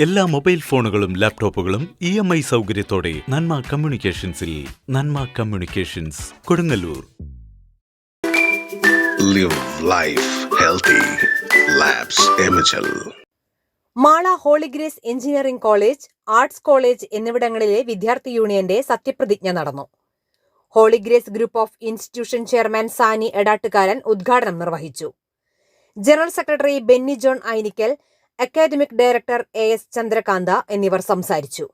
എല്ലാ മൊബൈൽ ഫോണുകളും ലാപ്ടോപ്പുകളും ഇ എം ഐ സൗകര്യത്തോടെ Nanma കമ്മ്യൂണിക്കേഷൻസിൽ Nanma communications Kodungallur. Live life healthy. Mala Holy Grace engineering college arts college എന്നിവിടങ്ങളിലെ വിദ്യാർത്ഥി യൂണിയന്റെ സത്യപ്രതിജ്ഞ നടന്നു. Holy Grace group of institution chairman Sani Edattukaran ഉദ്ഘാടനം നിർവഹിച്ചു. General secretary Benny John Ainikkal academic director A S Chandrakanta എന്നിവർ സംസാരിച്ചു.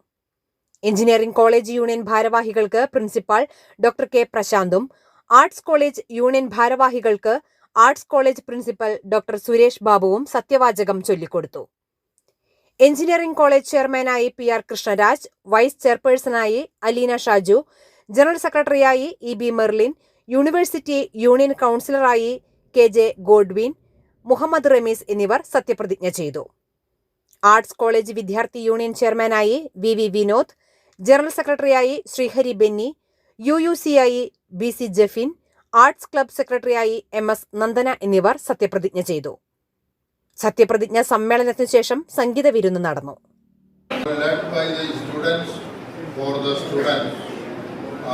Engineering college union ഭാരവാഹികൾക്ക് പ്രിൻസിപ്പാൾ ഡോക്ടർ കെ. പ്രശാന്തും arts college union ഭാരവാഹികൾക്ക് arts college principal doctor Suresh ബാബുവും സത്യവാചകം ചൊല്ലിക്കൊടുത്തു. Engineering college ചെയർമാനായി P. R. Krishnaraj vice ചെയർപേഴ്സണായി അലീന ഷാജു ജനറൽ സെക്രട്ടറിയായി E. B. Merlin university union കൌൺസിലറായി K. J. Godwin Muhammad Ramees എന്നിവർ സത്യപ്രതിജ്ഞ ചെയ്തു. ആർട്സ് കോളേജ് വിദ്യാർത്ഥി യൂണിയൻ ചെയർമാനായി വി വി വിനോദ് ജനറൽ സെക്രട്ടറിയായി Sreehari Benny U U സിയായി B C Jaffin arts club സെക്രട്ടറിയായി എം എസ് നന്ദന എന്നിവർ സത്യപ്രതിജ്ഞ ചെയ്തു. സത്യപ്രതിജ്ഞ സമ്മേളനത്തിന് ശേഷം സംഗീത വിരുന്ന് നടന്നു.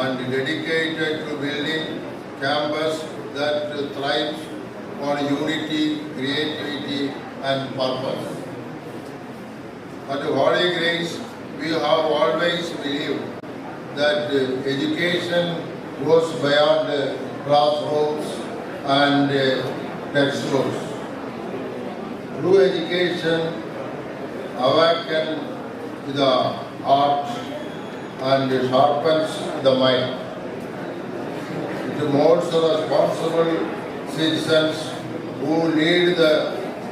And dedicated to building campus that thrives on unity, creativity and purpose. At the Holy Grace, we have always believed that uh, education goes beyond uh, classrooms and uh, textbooks. Through education, awaken the heart and sharpens the mind. It molds responsible citizens who lead the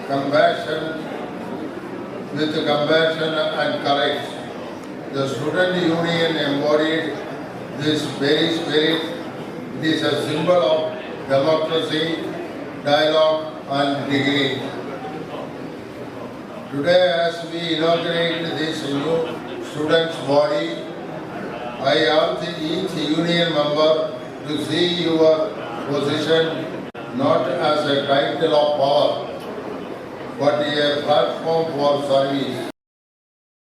compassion with compassion and courage. The student union embodied this very spirit. It is a symbol of democracy, dialogue and dignity. Today, as we inaugurate this new students' body, I ask each union member to see your position not as a title of power, but a platform for service.